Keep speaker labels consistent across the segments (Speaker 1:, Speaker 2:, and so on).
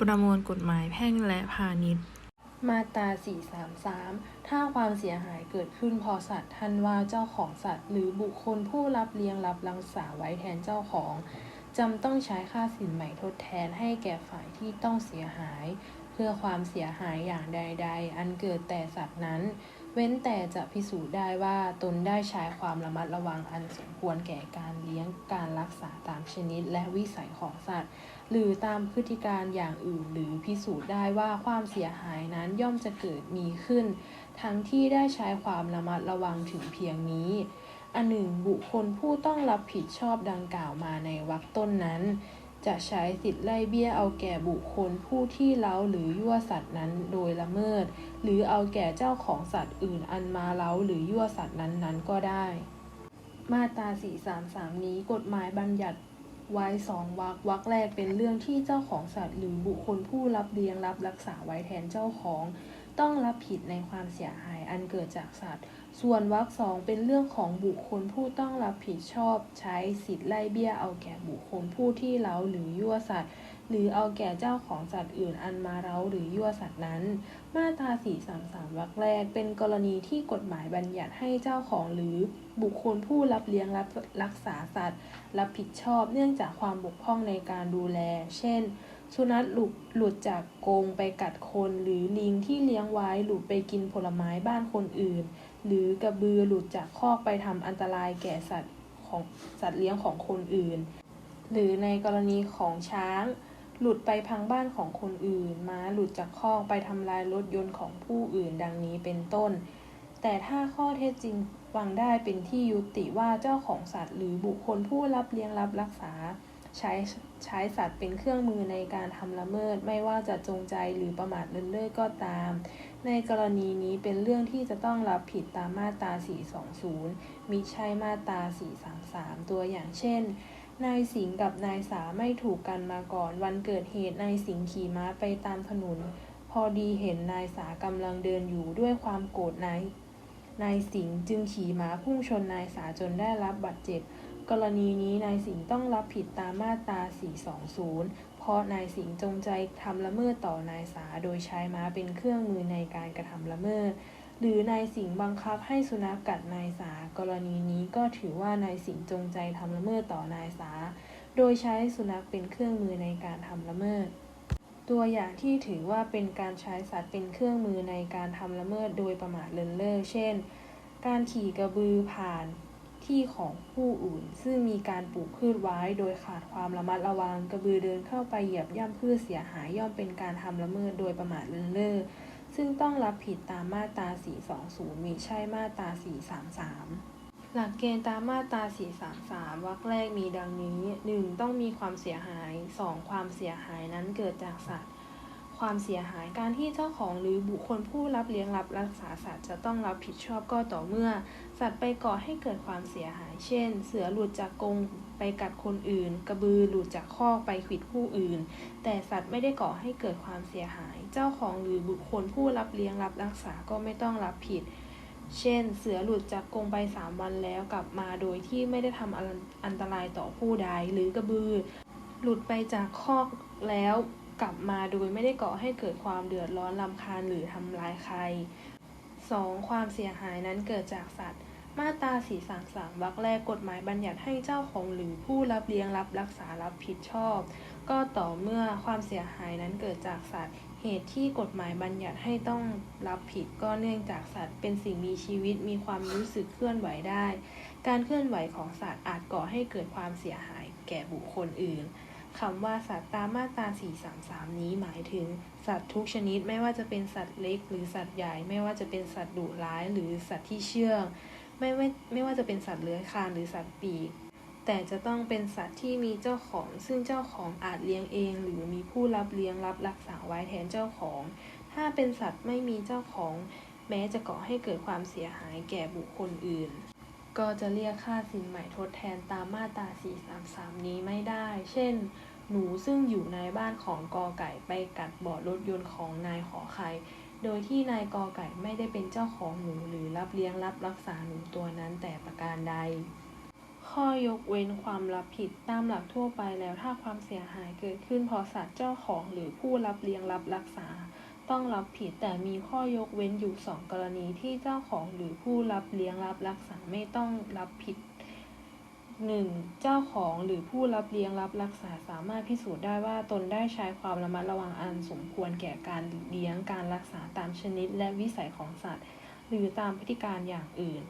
Speaker 1: ประมวลกฎหมายแพ่งและพาณิชย์
Speaker 2: มาตรา 433 ถ้าความเสียหายเกิดขึ้นพอสัตว์ท่านว่าเจ้าของสัตว์ หรือบุคคลผู้รับเลี้ยงรับรักษาไว้แทนเจ้าของจำต้องใช้ค่าสินใหม่ทดแทนให้แก่ฝ่ายที่ต้องเสียหาย เพื่อความเสียหายอย่างใด ๆ อันเกิดแต่สัตว์นั้น เว้นแต่จะพิสูจน์ได้ว่าตนได้ใช้ความระมัดระวังอันสมควรแก่การเลี้ยงการรักษาตามชนิดและวิสัยของสัตว์ หรือตามพฤติการอย่างอื่น หรือพิสูจน์ได้ว่าความเสียหายนั้นย่อมจะเกิดมีขึ้น ทั้งที่ได้ใช้ความระมัดระวังถึงเพียงนี้ อันหนึ่งบุคคลผู้ต้องรับผิดชอบดังกล่าวมาในวรรคต้นนั้น จะใช้สิทธิ์ไล่เบี้ยเอาแก่บุคคลผู้ที่เล้าหรือยั่วสัตว์นั้นโดยละเมิด หรือเอาแก่เจ้าของสัตว์อื่นอันมาเล้าหรือยั่วสัตว์นั้นๆก็ได้ มาตรา433 นี้กฎหมายบัญญัติไว้สองวรรควรรคแรกเป็นเรื่องที่เจ้าของสัตว์หรือบุคคลผู้รับเลี้ยงรับรักษาไว้แทนเจ้าของ ต้องรับผิดในความเสียหายอันเกิดจากสัตว์ ส่วนวรรคสองเป็นเรื่องของบุคคลผู้ต้องรับผิดชอบใช้สิทธิ์ไล่เบี้ยเอาแก่บุคคลผู้ที่เล้าหรือยั่วสัตว์ หรือเอาแก่เจ้าของสัตว์อื่นอันมาเล้าหรือยั่วสัตว์นั้น มาตรา 433วรรคแรก เป็นกรณีที่กฎหมายบัญญัติให้เจ้าของหรือบุคคลผู้รับเลี้ยงรับรักษาสัตว์ รับผิดชอบเนื่องจากความบกพร่องในการดูแล เช่น สุนัขหลุดหลุดจากกรงไปกัดคน หรือลิงที่เลี้ยงไว้หลุดไปกินผลไม้บ้านคนอื่น หรือกระบือหลุดจากคอกไปทำอันตรายแก่สัตว์ของสัตว์เลี้ยงของคนอื่น หรือในกรณีของช้าง หลุดไปพังบ้านของคนอื่น ม้าหลุดจากคอกไปทำลายรถยนต์ของผู้อื่นดังนี้เป็นต้น แต่ถ้าข้อเท็จจริงฟังได้เป็นที่ยุติว่าเจ้าของสัตว์ หรือบุคคลผู้รับเลี้ยงรับรักษา ใช้ใช้สัตว์เป็นเครื่องมือในการทำละเมิด ไม่ว่าจะจงใจหรือประมาทเลินเล่อก็ตาม ในกรณีนี้เป็นเรื่องที่จะต้องรับผิดตามมาตรา 420 มิใช่มาตรา 433 ตัวอย่างเช่น นายสิงห์กับนายสาไม่ถูกกันมาก่อน วันเกิดเหตุนายสิงห์ขี่ม้าไปตามถนน พอดีเห็นนายสากำลังเดินอยู่ด้วยความโกรธนายนายสิงห์จึงขี่ม้าพุ่งชนนายสาจนได้รับบาดเจ็บ กรณีนี้นายสิงห์ต้องรับผิดตามมาตรา 420 เพราะนายสิงห์จงใจทำละเมิดต่อนายสาโดยใช้ม้าเป็นเครื่องมือในการกระทำละเมิด หรือนายสิงห์บังคับให้สุนัขกัดนายสา กรณีนี้ก็ถือว่านายสิงห์จงใจทำละเมิดต่อนายสา โดยใช้สุนัขเป็นเครื่องมือในการทำละเมิด ตัวอย่างที่ถือว่าเป็นการใช้สัตว์เป็นเครื่องมือในการทำละเมิดโดยประมาทเลินเล่อ เช่น การขี่กระบือผ่าน ที่ของผู้อื่น ซึ่งมีการปลูกพืชไว้โดยขาดความระมัดระวัง กระบือเดินเข้าไปเหยียบย่ำพืชเสียหายย่อมเป็นการทำละเมิดโดยประมาทเลินเล่อซึ่งต้องรับผิดตามมาตรา 420 มิใช่มาตรา 433หลักเกณฑ์ตามมาตรา 433 วรรคแรกมีดังนี้ 1. ต้องมีความเสียหาย 2. ความเสียหายนั้นเกิดจากสัตว์ ความเสียหายการที่เจ้าของหรือบุคคลผู้รับเลี้ยงรับรักษาสัตว์จะต้องรับผิดชอบก็ต่อเมื่อ สัตว์ไปก่อให้เกิดความเสียหาย เช่น เสือหลุดจากกรงไปกัดคนอื่น กระบือหลุดจากคอกไปขิดผู้อื่น แต่สัตว์ไม่ได้ก่อให้เกิดความเสียหาย เจ้าของหรือบุคคลผู้รับเลี้ยงรับรักษาก็ไม่ต้องรับผิด เช่น เสือหลุดจากกรงไป 3 วันแล้วกลับมาโดยที่ไม่ได้ทำอันอันตรายต่อผู้ใดหรือกระบือ หลุดไปจากคอกแล้ว กลับมาโดยไม่ได้ก่อให้เกิดความเดือดร้อนรำคาญหรือทำร้ายใคร 2. ความเสียหายนั้นเกิดจากสัตว์ มาตรา 433วรรคแรกกฎหมายบัญญัติให้เจ้าของหรือผู้รับเลี้ยงรับรักษารับผิดชอบ ก็ต่อเมื่อความเสียหายนั้นเกิดจากสัตว์ เหตุที่กฎหมายบัญญัติให้ต้องรับผิดก็เนื่องจากสัตว์ เป็นสิ่งมีชีวิตมีความรู้สึกเคลื่อนไหวได้ การเคลื่อนไหวของสัตว์อาจก่อให้เกิดความเสียหายแก่บุคคลอื่น คำว่าสัตว์ตามมาตรา433 นี้หมายถึง สัตว์ทุกชนิดไม่ว่าจะเป็นสัตว์เล็ก หรือสัตว์ใหญ่ ไม่ว่าจะเป็นสัตว์ดุร้าย หรือสัตว์ที่เชื่องไม่ไม่ไม่ว่าจะเป็นสัตว์เลื้อยคลานหรือสัตว์ปีก แต่จะต้องเป็นสัตว์ที่มีเจ้าของ ซึ่งเจ้าของอาจเลี้ยงเอง หรือมีผู้รับเลี้ยงรับรักษาไว้แทนเจ้าของ ถ้าเป็นสัตว์ไม่มีเจ้าของ แม้จะก่อให้เกิดความเสียหายแก่บุคคลอื่น ก็จะเรียกค่าสินใหม่ทดแทนตามมาตรา 433 นี้ไม่ได้ เช่น หนูซึ่งอยู่ในบ้านของกอไก่ไปกัดเบาะรถยนต์ของนายขอไข่โดยที่นายกอไก่ไม่ได้เป็นเจ้าของหนูหรือรับเลี้ยงรับรักษาหนูตัวนั้นแต่ประการใด ข้อยกเว้นความรับผิดตามหลักทั่วไปแล้วถ้าความเสียหายเกิดขึ้นเพราะสัตว์เจ้าของหรือผู้รับเลี้ยงรับรักษา ต้องรับผิดแต่มีข้อยกเว้นอยู่สองกรณีที่เจ้าของหรือผู้รับเลี้ยงรับรักษาไม่ต้องรับผิด 1. เจ้าของหรือผู้รับเลี้ยงรับรักษาสามารถพิสูจน์ได้ว่าตนได้ใช้ความระมัดระวังอันสมควรแก่การเลี้ยงการรักษาตามชนิดและวิสัยของสัตว์ หรือตามพฤติการอย่างอื่น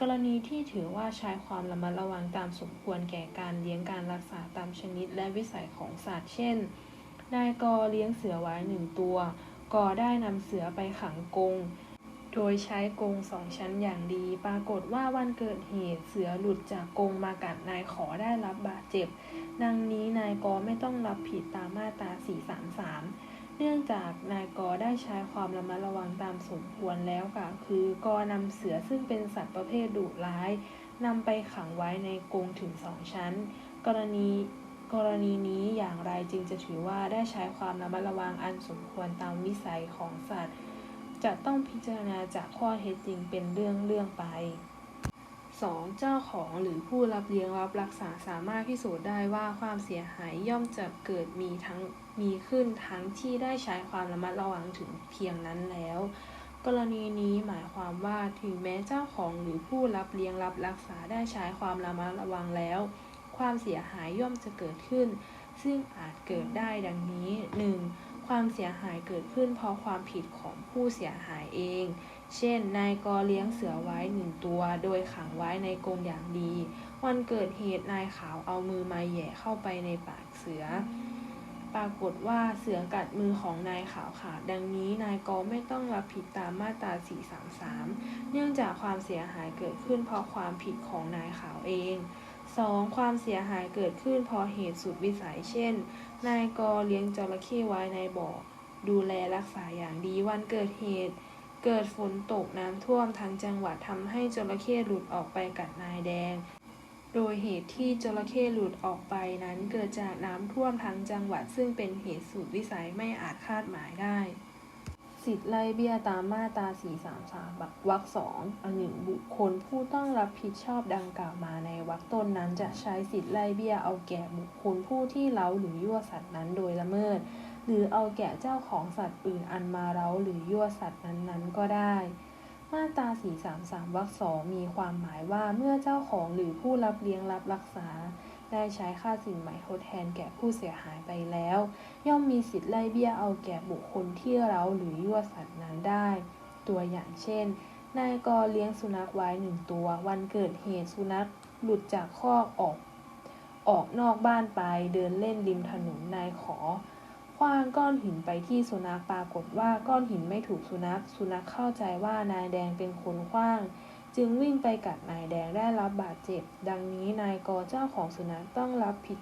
Speaker 2: กรณีที่ถือว่าใช้ความระมัดระวังตามสมควรแก่การเลี้ยงการรักษาตามชนิดและวิสัยของสัตว์ เช่น นายกเลี้ยงเสือไว้หนึ่งตัวกอได้นำเสือไปขังกรง โดยใช้กรงสองชั้นอย่างดี ปรากฏว่าวันเกิดเหตุเสือหลุดจากกรงมากัดนายขอได้รับบาดเจ็บ ดังนี้นายกไม่ต้องรับผิดตามมาตรา 433 เนื่องจากนายกได้ใช้ความระมัดระวังตามสมควรแล้วค่ะ คือกอนำเสือซึ่งเป็นสัตว์ประเภทดุร้ายนำไปขังไว้ในกรงถึงสองชั้น กรณีกรณีนี้อย่างไรจึงจะถือว่าได้ใช้ความระมัดระวังอันสมควรตามวิสัยของสัตว์ จะต้องพิจารณาจากข้อเท็จจริงเป็นเรื่องเรื่องไป 2. เจ้าของหรือผู้รับเลี้ยงรับรักษาสามารถพิสูจน์ได้ว่าความเสียหายย่อมจะเกิดมีทั้งมีขึ้นทั้งที่ได้ใช้ความระมัดระวังถึงเพียงนั้นแล้ว กรณีนี้หมายความว่าถึงแม้เจ้าของหรือผู้รับเลี้ยงรับรักษาได้ใช้ความระมัดระวังแล้ว ความเสียหายย่อมจะเกิดขึ้น ซึ่งอาจเกิดได้ดังนี้ 1. ความเสียหายเกิดขึ้นเพราะความผิดของผู้เสียหายเอง เช่น นายกเลี้ยงเสือไว้หนึ่งตัว โดยขังไว้ในกรงอย่างดี วันเกิดเหตุนายขาวเอามือมาแย่เข้าไปในปากเสือ ปรากฏว่าเสือกัดมือของนายขาวขาดดังนี้นายกไม่ต้องรับผิดตามมาตรา 433 เนื่องจากความเสียหายเกิดขึ้นเพราะความผิดของนายขาวเอง 2. ความเสียหายเกิดขึ้นพราะเหตุสุดวิสัย เช่น นายกเลี้ยงจระเข้ไว้ในบ่อ ดูแลรักษาอย่างดีวันเกิดเหตุ เกิดฝนตกน้ำท่วมทั้งจังหวัดทำให้จระเข้หลุดออกไปกัดนายแดง โดยเหตุที่จระเข้หลุดออกไปนั้นเกิดจากน้ำท่วมทั้งจังหวัดซึ่งเป็นเหตุสุดวิสัยไม่อาจคาดหมายได้ สิทธิ์ไล่เบี้ยตามมาตรา433บักวรรคสองอันหนึ่งบุคคลผู้ต้องรับผิดชอบดังกล่าวมาในวรรคต้นนั้นจะใช้สิทธิ์ไล่เบี้ยเอาแก่บุคคลผู้ที่เล้าหรือยั่วสัตว์นั้นโดยละเมิด หรือเอาแก่เจ้าของสัตว์อื่นอันมาเล้าหรือยั่วสัตว์นั้นๆ ก็ได้ มาตรา433วรรคสองมีความหมายว่าเมื่อเจ้าของหรือผู้รับเลี้ยงรับรักษา ได้ใช้ค่าสินไหมทดแทนแก่ผู้เสียหายไปแล้ว ย่อมมีสิทธิ์ไล่เบี้ยเอาแก่บุคคลที่เราหรือยั่วสัตว์นั้นได้ ตัวอย่างเช่น นายกเลี้ยงสุนัขไว้หนึ่งตัว วันเกิดเหตุสุนัขหลุดจากคอกออก ออกนอกบ้านไปเดินเล่นริมถนนนายขอคว้างก้อนหินไปที่สุนัขปรากฏว่าก้อนหินไม่ถูกสุนัข สุนัขเข้าใจว่านายแดงเป็นคนคว้าง จึงวิ่งไปกัดนายแดงได้รับบาดเจ็บ ดังนี้นายกเจ้าของสุนัขต้องรับผิด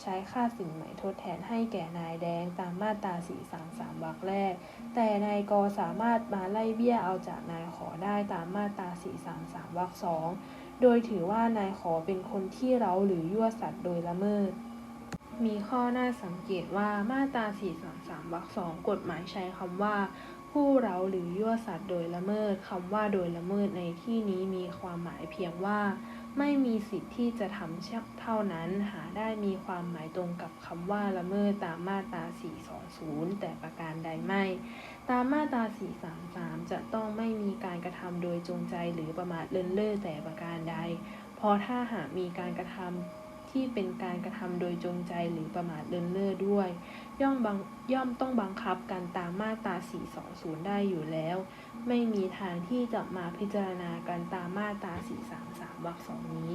Speaker 2: ใช้ค่าสินไหม่ทดแทนให้แก่นายแดงตามมาตรา 433 วรรคแรก แต่นายกสามารถมาไล่เบี้ยเอาจากนายขอได้ตามมาตรา 433 วรรคสองโดยถือว่านายขอเป็นคนที่เร้าหรือยั่วสัตว์โดยละเมิด มีข้อน่าสังเกตว่ามาตรา 433 วรรคสองกฎหมายใช้คำว่าผู้เราหรือยั่วสัตว์โดยละเมิดคำว่าโดยละเมิดในที่นี้มีความหมายเพียงว่า ไม่มีสิทธิ์ที่จะทำเท่านั้นหาได้มีความหมายตรงกับคำว่าละเมิดตามมาตรา 420 แต่ประการใดไม่ ตามมาตรา 433 จะต้องไม่มีการกระทำโดยจงใจหรือประมาทเลินเล่อแต่ประการใด เพราะถ้าหากมีการกระทำ ที่เป็นการกระทำโดยจงใจหรือประมาทเลินเล่อด้วย ย่อมบังย่อมต้องบังคับกันตามมาตรา 420 ได้อยู่แล้ว ไม่มีทางที่จะมาพิจารณากันตามมาตรา 433วรรคสองนี้